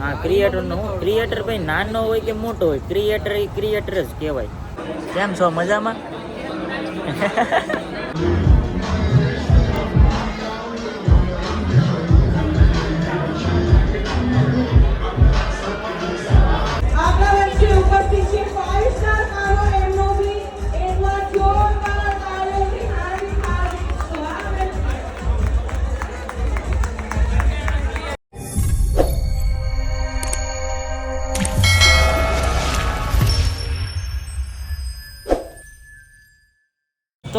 હા ક્રિએટર નો ક્રિએટર ભાઈ નાનો હોય કે મોટો હોય ક્રિએટર એ ક્રિએટર જ કહેવાય. કેમ છો, મજામાં?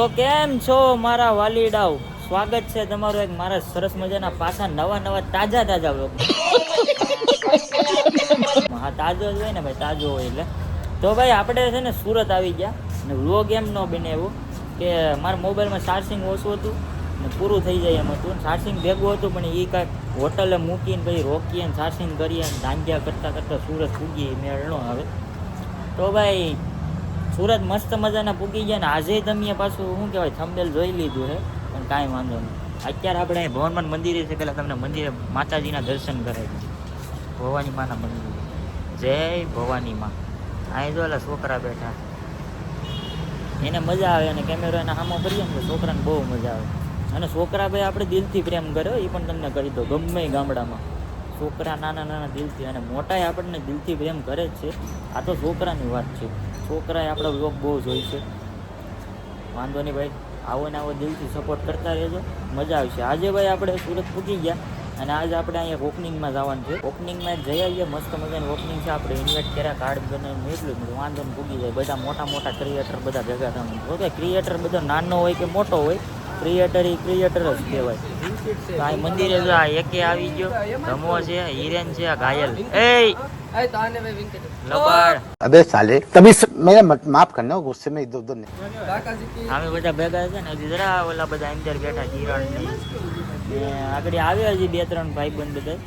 તો કેમ છો મારા વાલીડાઓ? સ્વાગત છે તમારું એક મારા સરસ મજાના પાછા નવા નવા તાજા તાજા બ્લોગ હા, તાજો જ હોય ને ભાઈ, તાજો હોય એટલે. તો ભાઈ, આપણે છે ને સુરત આવી ગયા ને વ્લોગ એમ ન બને એવું કે મારા મોબાઈલમાં ચાર્જિંગ ઓછું હતું ને પૂરું થઈ જાય એમ હતું. ચાર્જિંગ ભેગું હતું, પણ એ કાંઈક હોટલે મૂકીને પછી રોકીએ ચાર્જિંગ કરીએ ને દાંડિયા કરતાં કરતાં સુરત પૂગીએ, મેળ ન આવે. તો ભાઈ સુરત મસ્ત મજાના પૂગી ગયા ને આજે તમે પાછું, શું કહેવાય થંબેલ જોઈ લીધું છે પણ કાંઈ વાંધો નહીં. અત્યારે આપણે અહીં ભવનમાન મંદિરે છે પહેલાં તમને મંદિરે માતાજીના દર્શન કરાવી ભવાની માના મંદિરે. જય ભવાની માં. અહીં જો એલા છોકરા બેઠા. એને મજા આવે અને કેમેરો એના સામો કરીએ ને છોકરાને બહુ મજા આવે. અને છોકરા ભાઈ આપણે દિલથી પ્રેમ કર્યો એ પણ તમને કરી દો ગમે ગામડામાં. છોકરા નાના નાના દિલથી, અને મોટાએ આપણને દિલથી પ્રેમ કરે જ છે. આ તો છોકરાની વાત છે. છોકરાએ આપણો વ્લોગ બહુ જોઈ છે. વાંધો નહીં ભાઈ, આવો ને આવો દિલથી સપોર્ટ કરતા રહેજો. મજા આવશે. આજે ભાઈ આપણે સુરત પૂકી ગયા અને આજે આપણે અહીંયા ઓપનિંગમાં જવાનું છે. ઓપનિંગમાં જઈ આવીએ, મસ્ત મજાની ઓપનિંગ છે. આપણે ઇન્વાઇટ કર્યા કાર્ડ બનાવીને એટલું બધું વાંધો નહીં, પૂગી જાય. બધા મોટા મોટા ક્રિએટર બધા ભેગા થવાનું. ક્રિએટર બધો નાનો હોય કે મોટો હોય ક્રિએટર એ ક્રિએટર જ કહેવાય. આ મંદિરે જો આ એકે આવી ગયો. ધમો છે હિરેન છે ઘાયલ. એ અબે સાલે તभी મેરે માફ કરના ગુસ્સે મે ઇધર ઉધર નહીં અમે બધા ભેગા છે ને હજી જરા ઓલા બધા અંદર બેઠા જીરણ ને આગળ આવ્યા હજી બે ત્રણ ભાઈ બંધ. બધા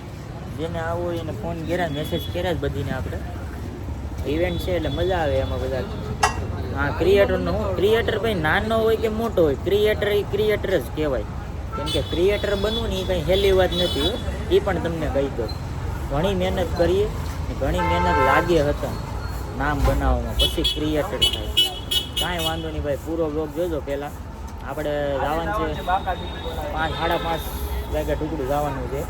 જેને આવો એને ફોન કર્યા મેસેજ કર્યા જ બધીને આપણે. ઇવેન્ટ છે એટલે મજા આવે એમાં બધા. હા ક્રિએટરનો હું ક્રિએટર ભાઈ નાનો હોય કે મોટો હોય ક્રિએટર એ ક્રિએટર જ કહેવાય. કેમ કે ક્રિએટર બનવું ને એ કંઈ હેલી વાત નથી એ પણ તમને કહી દઉં. ઘણી મહેનત કરીએ ઘણી મહેનત લાગે હતા. નામ બનાવવામાં. પછી ક્રિએટર થાય. કાંઈ વાંધો નહીં ભાઈ, પૂરો બ્લોગ જોજો પહેલાં. આપણે જવાનું છે પાંચ, સાડા પાંચ વાગ્યા ટુકડું જવાનું છે.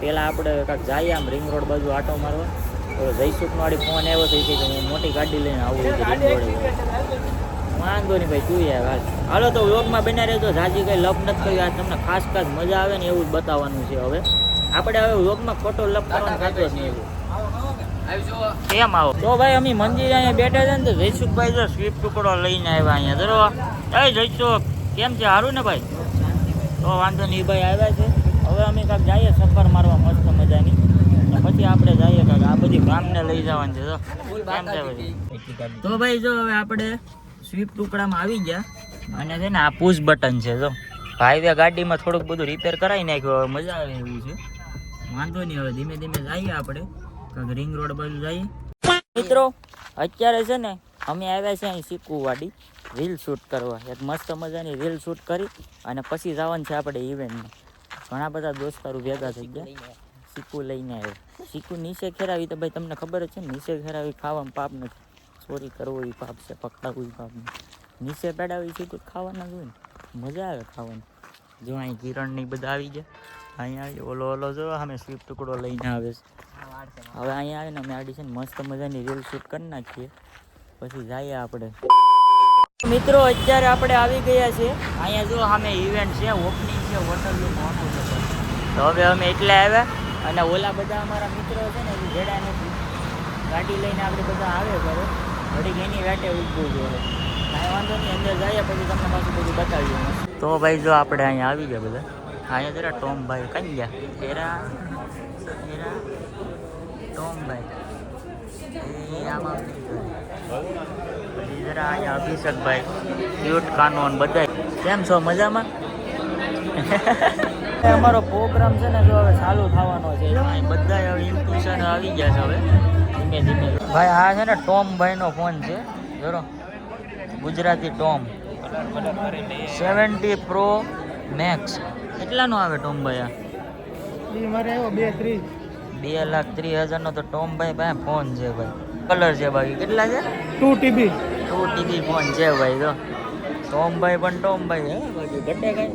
પહેલાં આપણે કાંઈક જઈએ આમ રિંગ રોડ બાજુ આટો મારવા. તો જયસુખનો વાળી ફોન આવ્યો એ કે હું મોટી ગાડી લઈને આવું વાંધો નહીં ભાઈ, તું યાર, હાલ. તો વ્લોગમાં બન્યા રહેજો. જાજી કંઈ લપ નથી કર્યું. આ તમને ખાસ ખાસ મજા આવે ને એવું જ બતાવવાનું છે હવે. આપણે હવે વ્લોગમાં ખોટો લપ કરવાનો થતો જ નહીં એવું. કેમ આવો? તો ભાઈ, અમે મંદિર અહીંયા બેઠા છે ને તો જયસુખભાઈ જો સ્વીપ ટુકડો લઈને આવ્યા અહીંયા. ધરો એ જયસુખ, કેમ છે? સારું ને ભાઈ? તો વાંધો નહીં ભાઈ, આવ્યા છે. હવે અમે કાંઈક જઈએ, સફર મારવા મસ્ત મજાની. પછી આપણે જઈએ કાકા. આ બધી ગામને લઈ જવાની છે તો તો ભાઈ જો હવે આપણે સ્વીપ ટુકડામાં આવી ગયા. અને છે ને આ પુશ બટન છે જો. ભાઈ ગાડીમાં થોડુંક બધું રિપેર કરાવી નાખ્યું. હવે મજા આવે એવું છે. વાંધો નહીં હવે ધીમે ધીમે જઈએ આપણે. કાંક રિંગ રોડ બાજુ જઈએ. મિત્રો અત્યારે છે ને અમે આવ્યા છે અહીં સિક્કુવાડી રીલ શૂટ કરવા. એક મસ્ત મજાની રીલ શૂટ કરી અને પછી જવાનું છે આપણે ઇવેન્ટમાં ઘણા બધા દોસ્તારો ભેગા થઈ ગયા. સિક્કુ લઈને આવ્યો. ચીકુ નીચે ખેરાવી તો ભાઈ તમને ખબર જ છે ને, નીચે ખેરાવી ખાવામાં પાપ નથી. ચોરી કરવો એ પાપ છે, પકડાવવું એ પાપ નથી. નીચે પેડાવી ચીકુ ખાવાના જ હોય ને. મજા આવે ખાવાની. જો અહીં કિરણ ને બધા આવી ગયા. અહીંયા આવી ઓલો ઓલો જો અમે સ્વીપ ટુકડો લઈને આવે છે. હવે અહીંયા આવીને અમે આડી મસ્ત મજાની રીલ શૂટ કરી નાખીએ. પછી જઈએ આપણે. મિત્રો, અત્યારે આપણે આવી ગયા છે. અહીંયા જો સામે ઇવેન્ટ છે ઓપનિંગ છે હોટલનું મોટું છે. તો હવે અમે એટલે આવ્યા. અને ઓલા બધા અમારા મિત્રો છે ને એ ભેડા નથી. ગાડી લઈને આપણે બધા આવે ઘરે. ઘડીક એની વાટે ઉભું જોડે કાંઈ વાંધો નહીં, અંદર જઈએ પછી તમને પાછું બધું બતાવીએ. તો ભાઈ જો આપણે અહીંયા આવી ગયા બધા. અહીંયા જરા ટોમભાઈ કઈ ગયા? એરા એરા ટોમભાઈ. એ આમાં જરા અહીંયા અભિષેકભાઈ ક્યુટ કાનોન બધા કેમ છો, મજામાં? અમારો પ્રોગ્રામ છે ને જો હવે ચાલુ થવાનો છે. અહીં બધા હવે ઇન્ક્લુશન આવી ગયા છે હવે. ધીમે ધીમે. ભાઈ આ છે ને ટોમભાઈનો ફોન છે. જોરો. Gujarati Tom. Seventy pro max. કેટલાનો આવે ટોમભાઈ આ? મારે આવ્યો બે ત્રીસ. બે લાખ ત્રીસ હજારનો તો ટોમભાઈ પાસે ફોન છે ભાઈ. કલર છે બાકી કેટલા છે? Two TB two TB phone છે ભાઈ તો ટોમભાઈ પણ ટોમભાઈ હે બાકી ઘટે કઈ.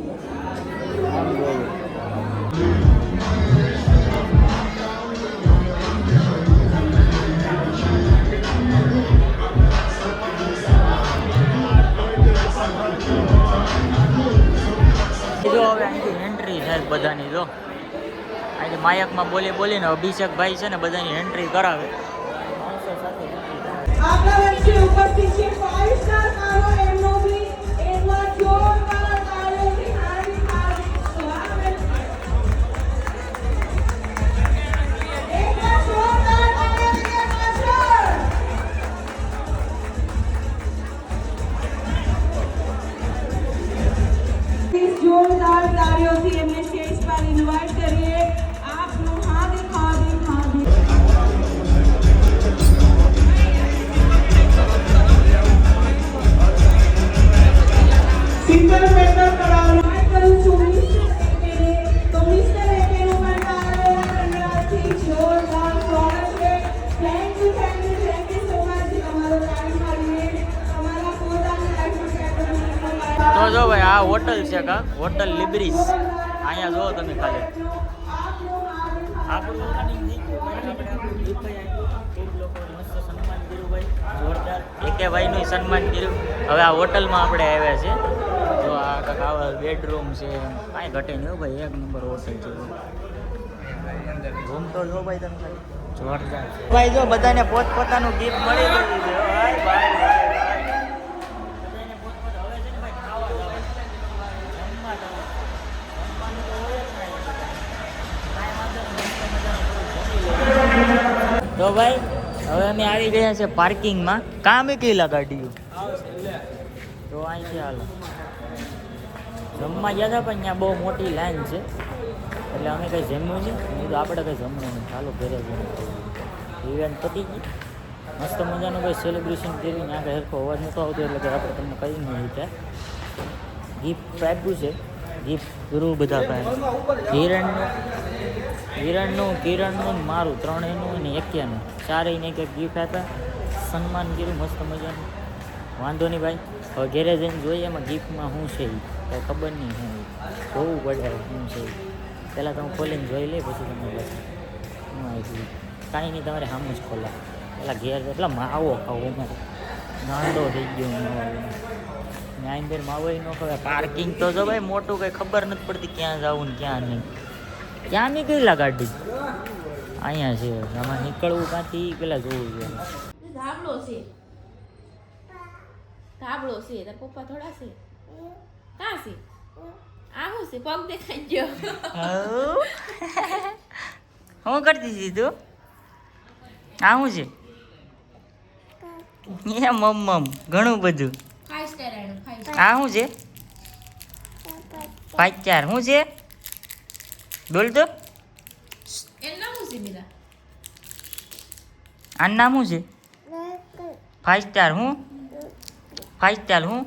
બધાની જો. અહીંથી માયકમાં બોલી બોલીને અભિષેકભાઈ છે ને બધાની એન્ટ્રી કરાવે. તો જો ભાઈ આ હોટલ છે કા? હોટલ લિબ્રિસ. અહીંયા જો તમે ખાલી. એકે ભાઈનું સન્માન કર્યું. હવે આ હોટલમાં આપણે આવ્યા છે. જો આ કાંઈક આવા બેડરૂમ છે કાંઈ ઘટે નહીં ભાઈ એક નંબર હોટલ છે. રૂમ તો જો ભાઈ તમે જોરદાર. ભાઈ જો બધાને પોતપોતાનું ગિફ્ટ મળી ગયું છે. તો ભાઈ, હવે અમે આવી ગયા છે પાર્કિંગમાં. કામે કેલા ગાડીઓ? તો અહીંથી હાલો. જમવા ગયા હતા પણ ત્યાં બહુ મોટી લાઈન છે. એટલે અમે કંઈ જમ્યું છે નહીં તો આપણે કંઈ જમવું નહીં. ચાલો ઘરે જઈએ. ઇવેન્ટ પતી ગઈ. મસ્ત મજાનું કંઈ સેલિબ્રેશન કરીને આગળ સરખો અવાજ નહોતો આવતો, એટલે આપણે તમને કહી નહીં ત્યાં ગિફ્ટ આપ્યું છે. ગિફ્ટ ગુરુ બધા પાસે. હિરણનું, કિરણનું, મારું, ત્રણેયનું અને એક્યાનું. ચારેયને એક એક ગિફ્ટ આપ્યા સન્માન કર્યું, મસ્ત મજાનું. વાંધો નહીં ભાઈ. હવે ઘેરે જઈને જોઈએ એમાં ગિફ્ટમાં શું છે એ ખબર નહીં, હું. જોવું પડે શું છે ઈ. પહેલાં તો હું ખોલીને જોઈ લે પછી તમને આવ્યું કાંઈ નહીં, તમારે સામે જ ખોલા પેલા ઘેર એટલા માવો ખાવો અમારે. નાંદો થઈ ગયો માવો. ને આ અંદર માવો ન ખબર પાર્કિંગ તો જો ભાઈ, મોટું કંઈ ખબર નથી પડતી ક્યાં જવું ને ક્યાં નહીં. ક્યાં નીકળેલા ગાડી અહીંયા છે આમાં નીકળવું કાંથી? પેલા જોવું છે. ધાબળો છે. ધાબળો છે તાર પપ્પા થોડા છે. કાં છે? આવું છે? પગ દેખાઈ ગયો. હું કરતી હતી તું? આ શું છે? એ મમ ઘણું બધું. આ શું છે? પાંચ ચાર શું છે? બોલ તો. આનું નામ શું છે? ફાઇવ સ્ટાર હું? ફાઇવ સ્ટાર હું?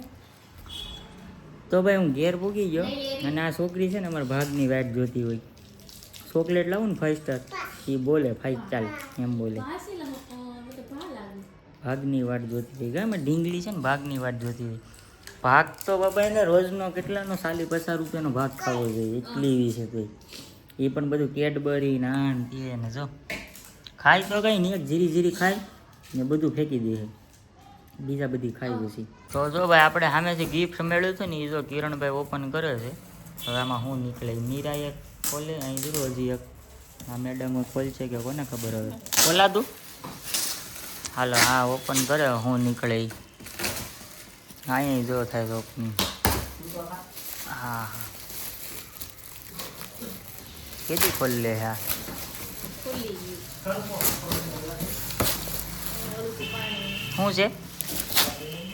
તો ભાઈ હું ઘેર પૂગી ગયો અને આ છોકરી છે ને અમારા ભાગની વાટ જોતી હોય. ચોકલેટ લાવું ને ફાઇવ સ્ટાર એ બોલે ફાઇવ સ્ટાર એમ બોલે. ભાગની વાટ જોતી હોય. ગમે ઢીંગલી છે ને ભાગની વાટ જોતી હોય. ભાગ તો બાબા એને રોજનો કેટલાનો સાલી પચાસ રૂપિયાનો ભાગ ખાવો જોઈએ એટલી એવી છે તો એ પણ બધું કેડબરી નાન પીએ ને જો. ખાય તો કંઈ નહીં, એક જીરી જીરી ખાય ને બધું ફેંકી દે. બીજા બધી ખાઈ પછી. તો જો ભાઈ, આપણે સામેથી ગિફ્ટ મેળવ્યું હતું ને એ જો કિરણભાઈ ઓપન કરે છે. હવે આમાં હું નીકળે મીરા એક ખોલે, અહીં જુઓ હજી એક. આ મેડમ ખોલશે કે કોને ખબર હવે? ખોલાતું હાલો, હા ઓપન કરે હું નીકળે ઈ. અહીંયા જો થાય તો ઓપનિંગ હા હા. કેદી ખોલે હા? શું છે?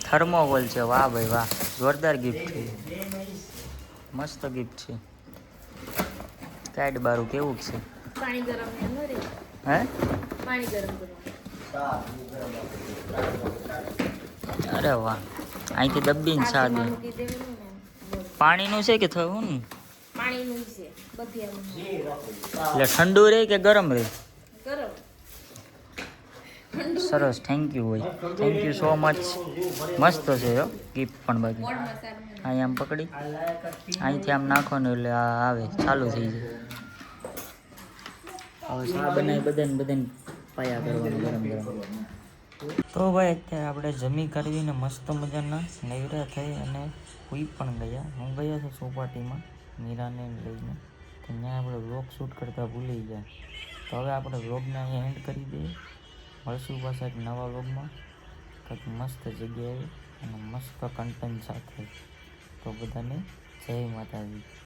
થર્મોકોલ છે. વાહ ભાઈ વાહ. જોરદાર ગિફ્ટ છે. મસ્ત ગિફ્ટ છે. કાઈડ બારું કેવું છે? પાણી ગરમ હે? પાણી ગરમ કરવાનું અરે વાહ. અહીંથી દબ્બીને સાદું. પાણીનું છે કે થયું ને પાણીનું છે બધી એટલે ઠંડુ રહે કે ગરમ રહે કરો સરસ થેન્ક યુ ભાઈ થેન્ક યુ સો મચ મસ્ત છે હો ગિફ્ટ પણ બાકી. અહીં આમ પકડી. અહીંથી આમ નાખો ને એટલે આ આવે ચાલુ થઈ જાય. હવે શા બનાવી બધાને બધાને પાયા કરવાનું ગરમ ગરમ. તો ભાઈ અત્યારે આપણે જમી કરવીને મસ્ત મજાના નૈરા થઈ અને કોઈ પણ ગયા. હું ગયો છું ચોપાટીમાં મીરાને લઈને તો ત્યાં આપણે વ્લોગ શૂટ કરતા ભૂલી ગયા. તો હવે આપણે વ્લોગને અહીંયા એન્ડ કરી દઈએ. મળશું પાછા એક નવા વ્લોગમાં કંઈક મસ્ત જગ્યાએ અને મસ્ત કન્ટેન્ટ સાથે. તો બધાને જય માતાજી.